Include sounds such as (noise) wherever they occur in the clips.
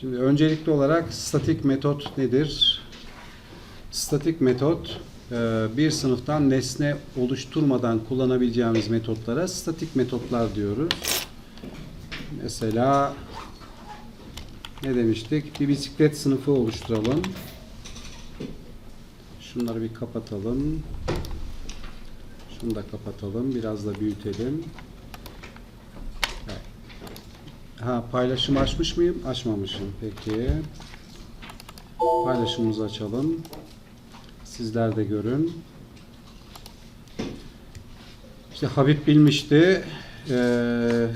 Şimdi öncelikli olarak statik metot nedir? Statik metot e, bir sınıftan nesne oluşturmadan kullanabileceğimiz metotlara statik metotlar diyoruz. Mesela ne demiştik? Bir bisiklet sınıfı oluşturalım. Şunları bir kapatalım. Şunu da kapatalım. Biraz da büyütelim. Ha paylaşım açmış mıyım? Açmamışım. Peki. Paylaşımımızı açalım. Sizler de görün. İşte Habib bilmişti. Ee,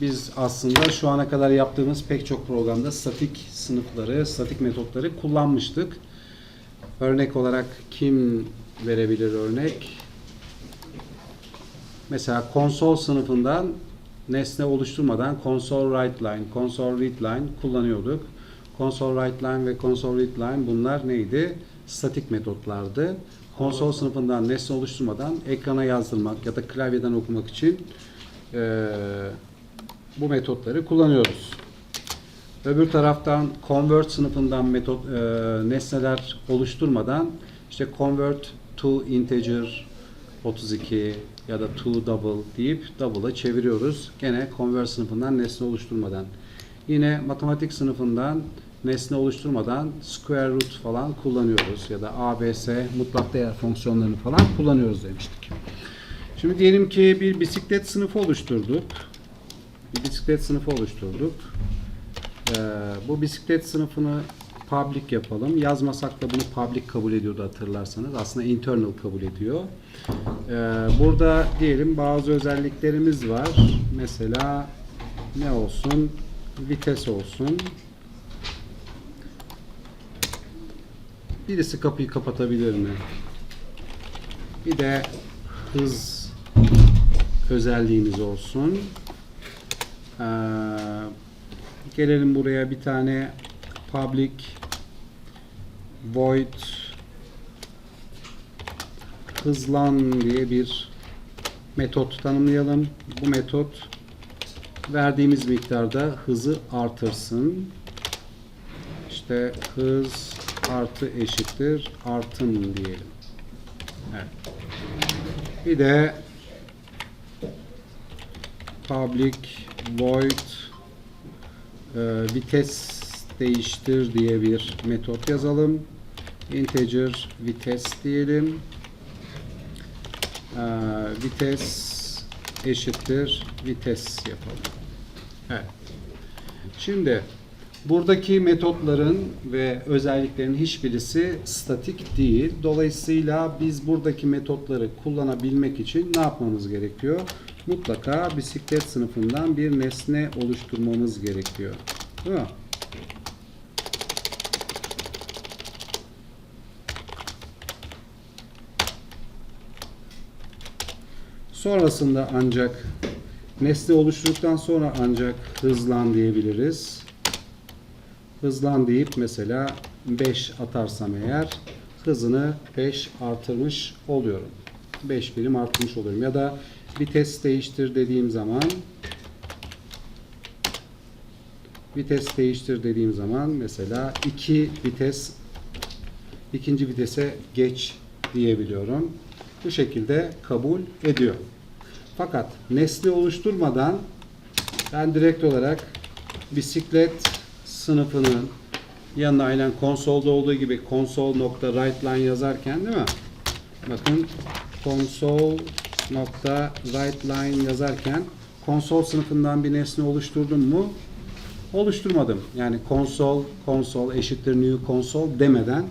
biz aslında şu ana kadar yaptığımız pek çok programda statik sınıfları, statik metotları kullanmıştık. Örnek olarak kim verebilir örnek? Mesela konsol sınıfından nesne oluşturmadan console write line, console read line kullanıyorduk. Console write line ve console read line bunlar neydi? Statik metotlardı. Konsol sınıfından nesne oluşturmadan ekrana yazdırmak ya da klavyeden okumak için eee, bu metotları kullanıyoruz. Öbür taraftan convert sınıfından metot eee, nesneler oluşturmadan işte convert to integer 32 ya da to double deyip double'a çeviriyoruz. Gene convert sınıfından nesne oluşturmadan. Yine matematik sınıfından nesne oluşturmadan square root falan kullanıyoruz ya da abs mutlak değer fonksiyonlarını falan kullanıyoruz demiştik. Şimdi diyelim ki bir bisiklet sınıfı oluşturduk. Bir bisiklet sınıfı oluşturduk. Ee, bu bisiklet sınıfını public yapalım. Yazmasak da bunu public kabul ediyordu hatırlarsanız. Aslında internal kabul ediyor. Ee, burada diyelim bazı özelliklerimiz var. Mesela ne olsun? Vites olsun. Birisi kapıyı kapatabilir mi? Bir de hız özelliğimiz olsun. Ee, gelelim buraya bir tane public void hızlan diye bir metot tanımlayalım. Bu metot verdiğimiz miktarda hızı artırsın. İşte hız artı eşittir artın diyelim. Evet. Bir de public void e, vites değiştir diye bir metot yazalım. Integer vites diyelim. E, vites eşittir vites yapalım. Evet. Şimdi buradaki metotların ve özelliklerin hiçbirisi statik değil. Dolayısıyla biz buradaki metotları kullanabilmek için ne yapmamız gerekiyor? Mutlaka bisiklet sınıfından bir nesne oluşturmamız gerekiyor. Değil mi? Sonrasında ancak nesne oluşturduktan sonra ancak hızlan diyebiliriz. Hızlan deyip mesela 5 atarsam eğer hızını 5 artırmış oluyorum. 5 birim artmış oluyorum. Ya da vites değiştir dediğim zaman vites değiştir dediğim zaman mesela 2 vites ikinci vitese geç diyebiliyorum. Bu şekilde kabul ediyor. Fakat nesne oluşturmadan ben direkt olarak bisiklet sınıfının yanına aynen konsolda olduğu gibi console nokta write line yazarken değil mi? Bakın console nokta write line yazarken konsol sınıfından bir nesne oluşturdum mu? Oluşturmadım. Yani konsol, konsol eşittir new console demeden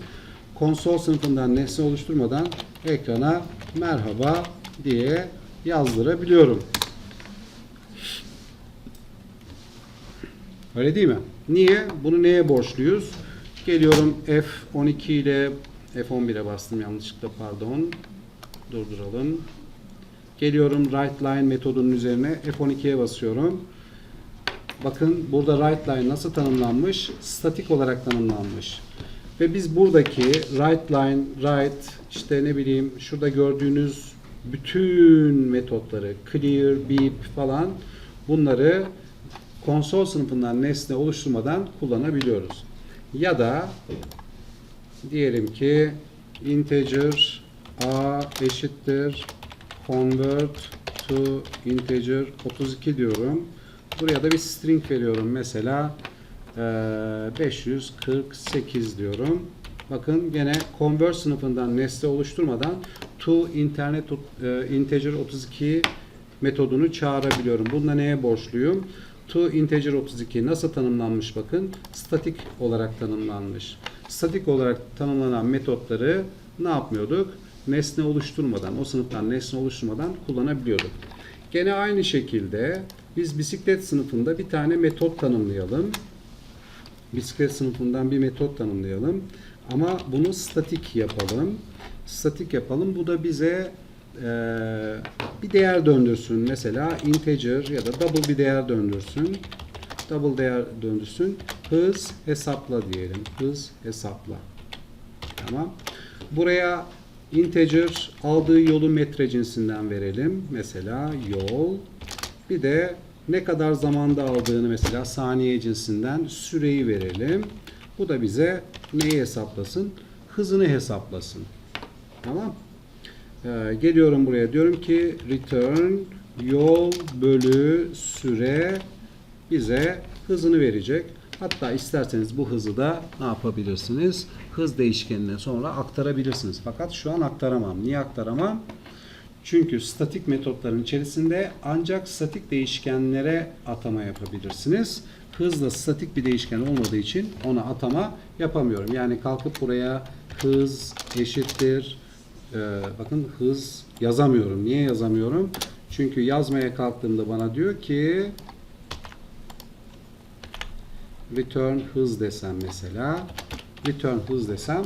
konsol sınıfından nesne oluşturmadan ekrana merhaba diye yazdırabiliyorum. Öyle değil mi? Niye? Bunu neye borçluyuz? Geliyorum F12 ile F11'e bastım yanlışlıkla pardon. Durduralım. Geliyorum write line metodunun üzerine F12'ye basıyorum. Bakın burada write line nasıl tanımlanmış? Statik olarak tanımlanmış. Ve biz buradaki write line, write işte ne bileyim şurada gördüğünüz bütün metotları clear, beep falan bunları konsol sınıfından nesne oluşturmadan kullanabiliyoruz. Ya da diyelim ki integer a eşittir convert to integer 32 diyorum. Buraya da bir string veriyorum. Mesela 548 diyorum. Bakın gene convert sınıfından nesne oluşturmadan to internet eee, integer 32 metodunu çağırabiliyorum. Bunda neye borçluyum? To integer 32 nasıl tanımlanmış bakın? Statik olarak tanımlanmış. Statik olarak tanımlanan metotları ne yapmıyorduk? Nesne oluşturmadan, o sınıftan nesne oluşturmadan kullanabiliyorduk. Gene aynı şekilde biz bisiklet sınıfında bir tane metot tanımlayalım. Bisiklet sınıfından bir metot tanımlayalım. Ama bunu statik yapalım. Statik yapalım. Bu da bize eee, bir değer döndürsün. Mesela integer ya da double bir değer döndürsün. Double değer döndürsün. Hız hesapla diyelim. Hız hesapla. Tamam. Buraya integer aldığı yolu metre cinsinden verelim. Mesela yol. Bir de ne kadar zamanda aldığını mesela saniye cinsinden süreyi verelim. Bu da bize neyi hesaplasın? Hızını hesaplasın. Tamam. Ee, geliyorum buraya diyorum ki return yol bölü süre bize hızını verecek. Hatta isterseniz bu hızı da ne yapabilirsiniz? Hız değişkenine sonra aktarabilirsiniz. Fakat şu an aktaramam. Niye aktaramam? Çünkü statik metotların içerisinde ancak statik değişkenlere atama yapabilirsiniz. Hız da statik bir değişken olmadığı için ona atama yapamıyorum. Yani kalkıp buraya hız eşittir ee, bakın hız yazamıyorum. Niye yazamıyorum? Çünkü yazmaya kalktığımda bana diyor ki return hız desem mesela return hız desem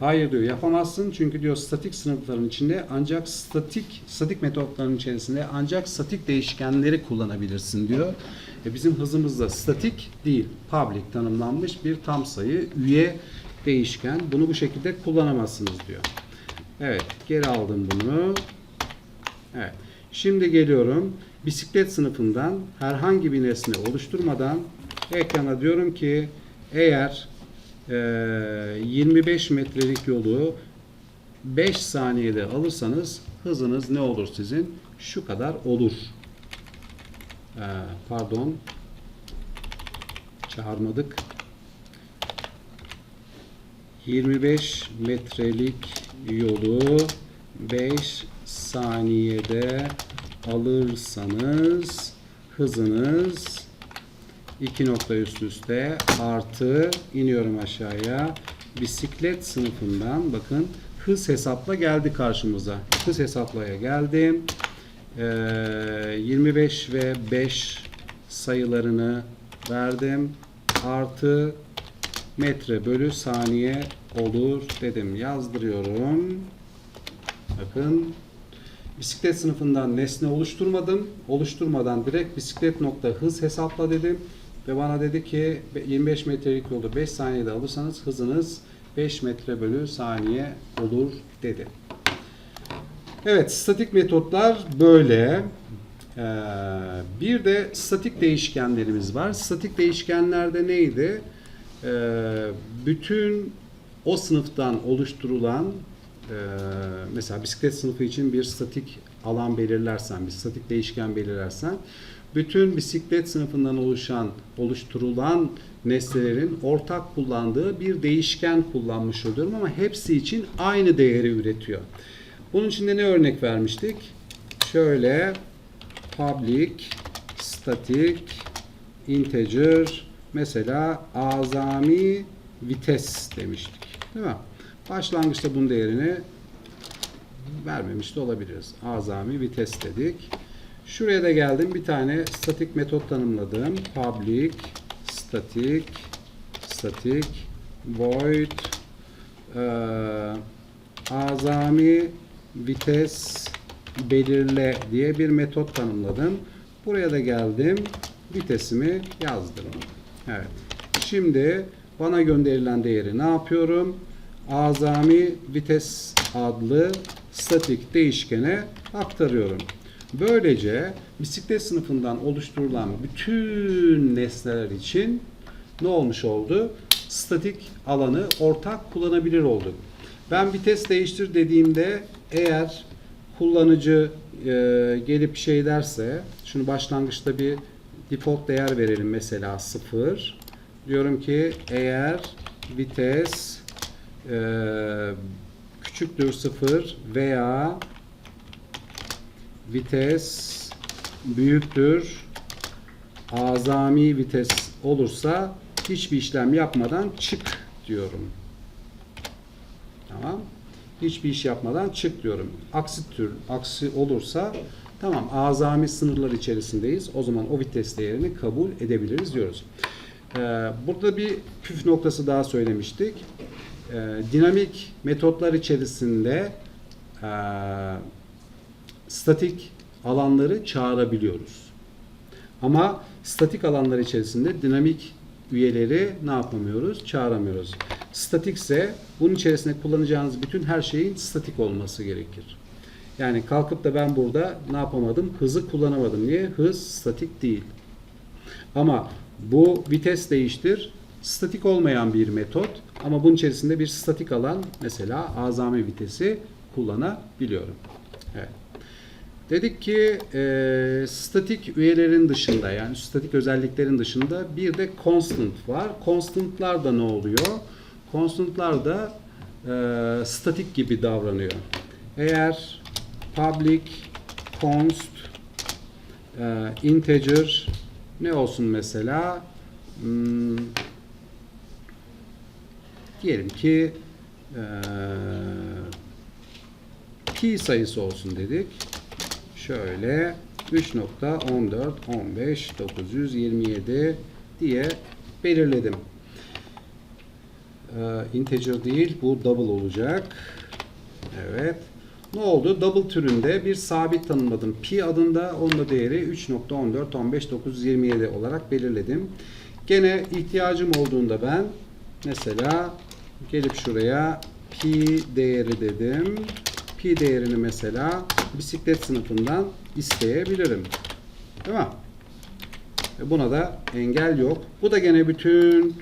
hayır diyor yapamazsın çünkü diyor statik sınıfların içinde ancak statik statik metotların içerisinde ancak statik değişkenleri kullanabilirsin diyor. E bizim hızımız da statik değil. Public tanımlanmış bir tam sayı üye değişken. Bunu bu şekilde kullanamazsınız diyor. Evet, geri aldım bunu. Evet. Şimdi geliyorum. Bisiklet sınıfından herhangi bir nesne oluşturmadan ekrana diyorum ki eğer 25 metrelik yolu 5 saniyede alırsanız hızınız ne olur sizin? Şu kadar olur. Eee, pardon. Çağırmadık. 25 metrelik yolu 5 saniyede alırsanız hızınız 2 nokta üst üste artı iniyorum aşağıya bisiklet sınıfından bakın hız hesapla geldi karşımıza. Hız hesaplaya geldim. Ee, 25 ve 5 sayılarını verdim. Artı metre bölü saniye olur dedim. Yazdırıyorum. Bakın bisiklet sınıfından nesne oluşturmadım. Oluşturmadan direkt bisiklet nokta hız hesapla dedim. Ve bana dedi ki 25 metrelik yolu 5 saniyede alırsanız hızınız 5 metre bölü saniye olur dedi. Evet, statik metotlar böyle. Ee, bir de statik değişkenlerimiz var. Statik değişkenlerde neydi? Ee, bütün o sınıftan oluşturulan e, mesela bisiklet sınıfı için bir statik alan belirlersen, bir statik değişken belirlersen bütün bisiklet sınıfından oluşan, oluşturulan nesnelerin ortak kullandığı bir değişken kullanmış oluyorum ama hepsi için aynı değeri üretiyor. Bunun için de ne örnek vermiştik? Şöyle public static integer mesela azami vites demiştik. Değil mi? Başlangıçta bunun değerini vermemiş de olabiliriz. Azami vites dedik. Şuraya da geldim. Bir tane statik metot tanımladım. Public static static void eee, azami vites belirle diye bir metot tanımladım. Buraya da geldim. Vitesimi yazdım. Evet. Şimdi bana gönderilen değeri ne yapıyorum? Azami vites adlı statik değişkene aktarıyorum. Böylece bisiklet sınıfından oluşturulan bütün nesneler için ne olmuş oldu? Statik alanı ortak kullanabilir olduk. Ben vites değiştir dediğimde eğer kullanıcı e, gelip şey derse şunu başlangıçta bir default değer verelim mesela 0. Diyorum ki eğer vites e, küçüktür 0 veya vites büyüktür azami vites olursa hiçbir işlem yapmadan çık diyorum. Tamam. Hiçbir iş yapmadan çık diyorum. Aksi tür, aksi olursa tamam azami sınırlar içerisindeyiz. O zaman o vites değerini kabul edebiliriz diyoruz. Ee, burada bir püf noktası daha söylemiştik. Ee, dinamik metotlar içerisinde ee, statik alanları çağırabiliyoruz. Ama statik alanlar içerisinde dinamik üyeleri ne yapamıyoruz? Çağıramıyoruz. Statikse bunun içerisinde kullanacağınız bütün her şeyin statik olması gerekir. Yani kalkıp da ben burada ne yapamadım? Hızı kullanamadım. Niye? Hız statik değil. Ama bu vites değiştir statik olmayan bir metot ama bunun içerisinde bir statik alan mesela azami vitesi kullanabiliyorum. Dedik ki e, statik üyelerin dışında yani statik özelliklerin dışında bir de constant var. Constant'lar da ne oluyor? Constant'lar da e, statik gibi davranıyor. Eğer public const e, integer ne olsun mesela hmm, diyelim ki e, pi sayısı olsun dedik. Şöyle 3.14.15.927 diye belirledim. Ee, integer değil bu double olacak. Evet. Ne oldu? Double türünde bir sabit tanımladım. Pi adında onun da değeri 3.14.15.927 olarak belirledim. Gene ihtiyacım olduğunda ben mesela gelip şuraya pi değeri dedim. Pi değerini mesela bisiklet sınıfından isteyebilirim. Değil mi? E, Buna da engel yok. Bu da gene bütün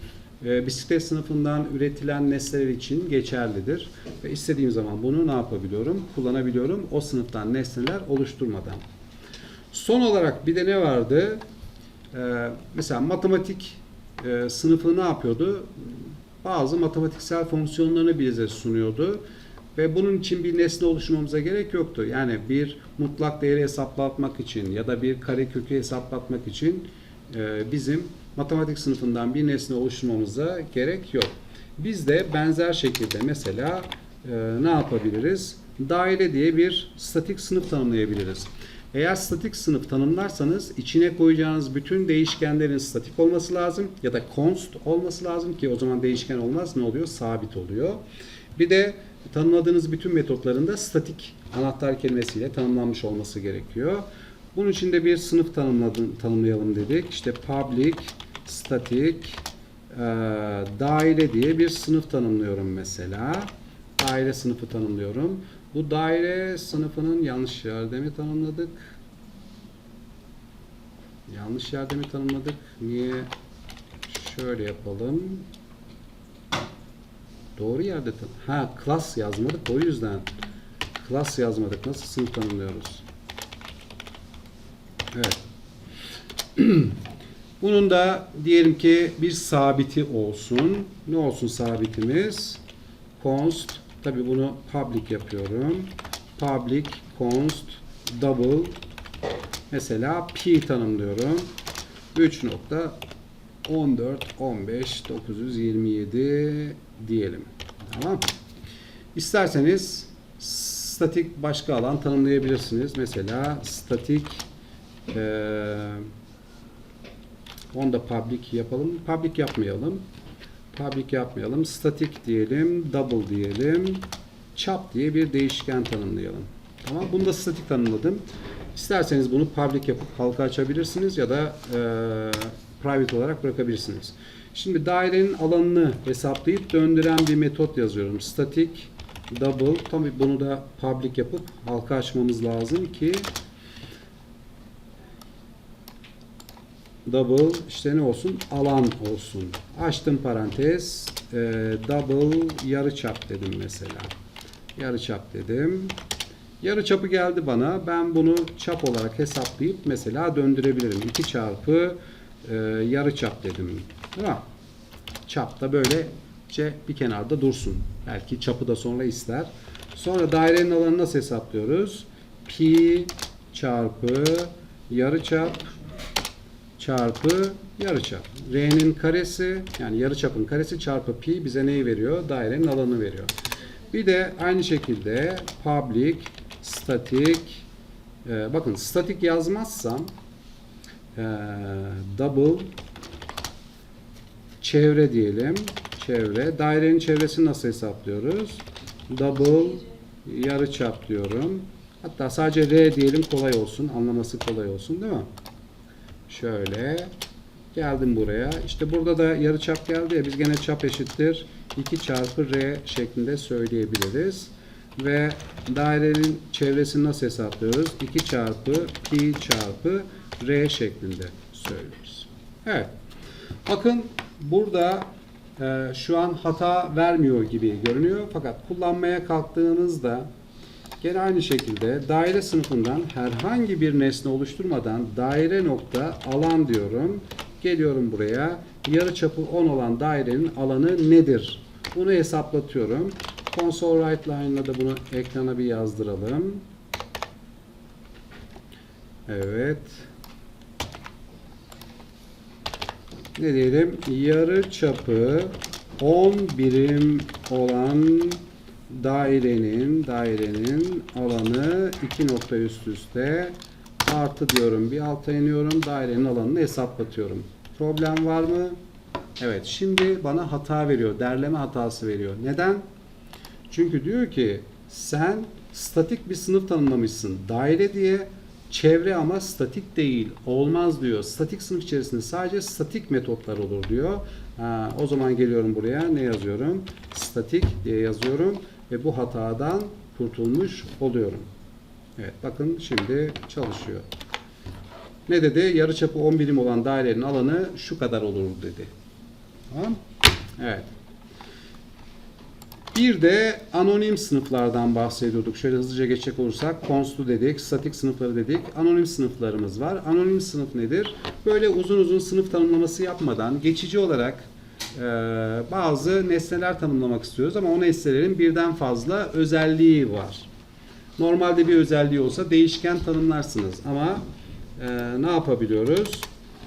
e, bisiklet sınıfından üretilen nesneler için geçerlidir. Ve istediğim zaman bunu ne yapabiliyorum? Kullanabiliyorum. O sınıftan nesneler oluşturmadan. Son olarak bir de ne vardı? E, mesela matematik sınıfı ne yapıyordu? Bazı matematiksel fonksiyonlarını bize sunuyordu. Ve bunun için bir nesne oluşturmamıza gerek yoktu. Yani bir mutlak değeri hesaplatmak için ya da bir kare kökü hesaplatmak için e, bizim matematik sınıfından bir nesne oluşturmamıza gerek yok. Biz de benzer şekilde mesela e, ne yapabiliriz? Daire diye bir statik sınıf tanımlayabiliriz. Eğer statik sınıf tanımlarsanız içine koyacağınız bütün değişkenlerin statik olması lazım ya da const olması lazım ki o zaman değişken olmaz ne oluyor? Sabit oluyor. Bir de tanımladığınız bütün metotlarında statik anahtar kelimesiyle tanımlanmış olması gerekiyor. Bunun için de bir sınıf tanımlayalım dedik. İşte public, static, e, daire diye bir sınıf tanımlıyorum mesela. Daire sınıfı tanımlıyorum. Bu daire sınıfının yanlış yerde mi tanımladık? Yanlış yerde mi tanımladık? Niye? Şöyle yapalım. Doğru yerde Ha class yazmadık o yüzden. Class yazmadık. Nasıl sınıf tanımlıyoruz? Evet. (clears throat) Bunun da diyelim ki bir sabiti olsun. Ne olsun sabitimiz? Const. Tabi bunu public yapıyorum. Public const double mesela pi tanımlıyorum. 3 nokta 14 15 927 diyelim. Tamam. İsterseniz statik başka alan tanımlayabilirsiniz. Mesela statik ee, onu da public yapalım. Public yapmayalım. Public yapmayalım. Statik diyelim. Double diyelim. Chop diye bir değişken tanımlayalım. Tamam. Bunu da statik tanımladım. İsterseniz bunu public yapıp halka açabilirsiniz ya da e, private olarak bırakabilirsiniz. Şimdi dairenin alanını hesaplayıp döndüren bir metot yazıyorum. Static double. Tabii bunu da public yapıp halka açmamız lazım ki double işte ne olsun? Alan olsun. Açtım parantez. e, double yarıçap dedim mesela. Yarıçap dedim. Yarı çapı geldi bana. Ben bunu çap olarak hesaplayıp mesela döndürebilirim. 2 çarpı e, yarı çap dedim. Değil mi? Çap da böylece bir kenarda dursun. Belki çapı da sonra ister. Sonra dairenin alanını nasıl hesaplıyoruz? Pi çarpı yarı çap çarpı yarıçap. R'nin karesi yani yarıçapın karesi çarpı pi bize neyi veriyor? Dairenin alanı veriyor. Bir de aynı şekilde public static e, bakın static yazmazsam e, double çevre diyelim. Çevre. Dairenin çevresini nasıl hesaplıyoruz? Double yarıçap diyorum. Hatta sadece R diyelim kolay olsun. Anlaması kolay olsun değil mi? Şöyle geldim buraya. İşte burada da yarıçap geldi ya biz gene çap eşittir 2 çarpı r şeklinde söyleyebiliriz. Ve dairenin çevresini nasıl hesaplıyoruz? 2 çarpı pi çarpı r şeklinde söylüyoruz. Evet. Bakın burada e, şu an hata vermiyor gibi görünüyor. Fakat kullanmaya kalktığınızda Gene aynı şekilde daire sınıfından herhangi bir nesne oluşturmadan daire nokta alan diyorum. Geliyorum buraya. Yarı çapı 10 olan dairenin alanı nedir? Bunu hesaplatıyorum. Console right line'la da bunu ekrana bir yazdıralım. Evet. Ne diyelim? Yarı çapı 10 birim olan dairenin dairenin alanı iki nokta üst üste artı diyorum bir alta iniyorum dairenin alanını hesaplatıyorum. Problem var mı? Evet şimdi bana hata veriyor. Derleme hatası veriyor. Neden? Çünkü diyor ki sen statik bir sınıf tanımlamışsın. Daire diye çevre ama statik değil. Olmaz diyor. Statik sınıf içerisinde sadece statik metotlar olur diyor. Ha, o zaman geliyorum buraya. Ne yazıyorum? Statik diye yazıyorum ve bu hatadan kurtulmuş oluyorum. Evet bakın şimdi çalışıyor. Ne dedi? Yarıçapı 10 birim olan dairenin alanı şu kadar olur dedi. Tamam? Evet. Bir de anonim sınıflardan bahsediyorduk. Şöyle hızlıca geçecek olursak konstu dedik, statik sınıfları dedik. Anonim sınıflarımız var. Anonim sınıf nedir? Böyle uzun uzun sınıf tanımlaması yapmadan geçici olarak e, bazı nesneler tanımlamak istiyoruz ama o nesnelerin birden fazla özelliği var. Normalde bir özelliği olsa değişken tanımlarsınız ama e, ne yapabiliyoruz?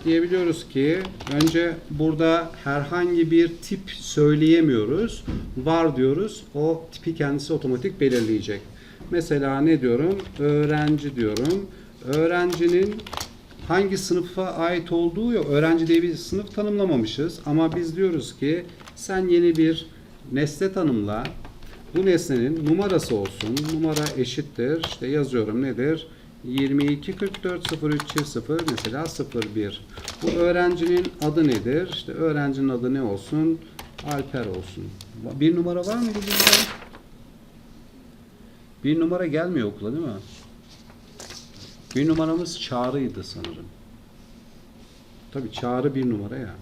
Diyebiliyoruz ki önce burada herhangi bir tip söyleyemiyoruz. Var diyoruz. O tipi kendisi otomatik belirleyecek. Mesela ne diyorum? Öğrenci diyorum. Öğrencinin hangi sınıfa ait olduğu yok. Öğrenci diye bir sınıf tanımlamamışız. Ama biz diyoruz ki sen yeni bir nesne tanımla. Bu nesnenin numarası olsun. Numara eşittir. İşte yazıyorum nedir? 22 44 03 0 mesela 01. Bu öğrencinin adı nedir? İşte öğrencinin adı ne olsun? Alper olsun. Bir numara var mıydı burada? Bir numara gelmiyor okula değil mi? Bir numaramız Çağrı'ydı sanırım. Tabi Çağrı bir numara ya.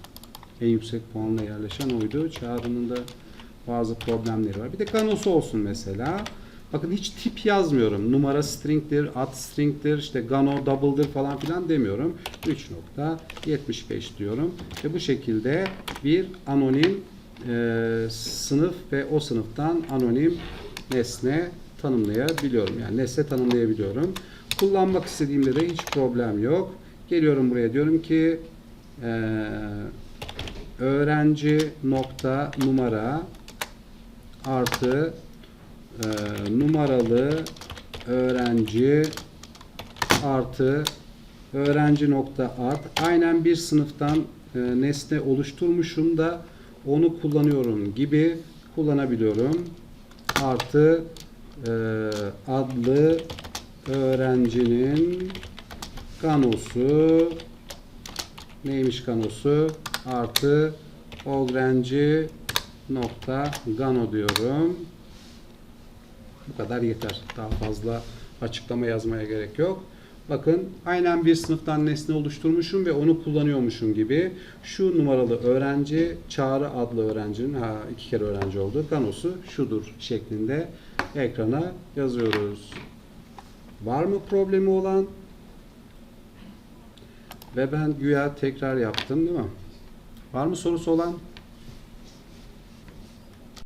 En yüksek puanla yerleşen oydu. Çağrı'nın da bazı problemleri var. Bir de Ganos'u olsun mesela. Bakın hiç tip yazmıyorum. Numara string'tir, ad string'tir, işte Gano double'dır falan filan demiyorum. 3.75 diyorum. Ve bu şekilde bir anonim e, sınıf ve o sınıftan anonim nesne tanımlayabiliyorum. Yani nesne tanımlayabiliyorum. Kullanmak istediğimde de hiç problem yok. Geliyorum buraya diyorum ki e, öğrenci nokta numara artı e, numaralı öğrenci artı öğrenci nokta ad aynen bir sınıftan e, nesne oluşturmuşum da onu kullanıyorum gibi kullanabiliyorum. Artı e, adlı öğrencinin kanosu. Neymiş kanosu? Artı öğrenci nokta gano diyorum. Bu kadar yeter. Daha fazla açıklama yazmaya gerek yok. Bakın aynen bir sınıftan nesne oluşturmuşum ve onu kullanıyormuşum gibi. Şu numaralı öğrenci Çağrı adlı öğrencinin ha iki kere öğrenci oldu. Ganosu şudur şeklinde ekrana yazıyoruz. Var mı problemi olan? Ve ben güya tekrar yaptım değil mi? Var mı sorusu olan?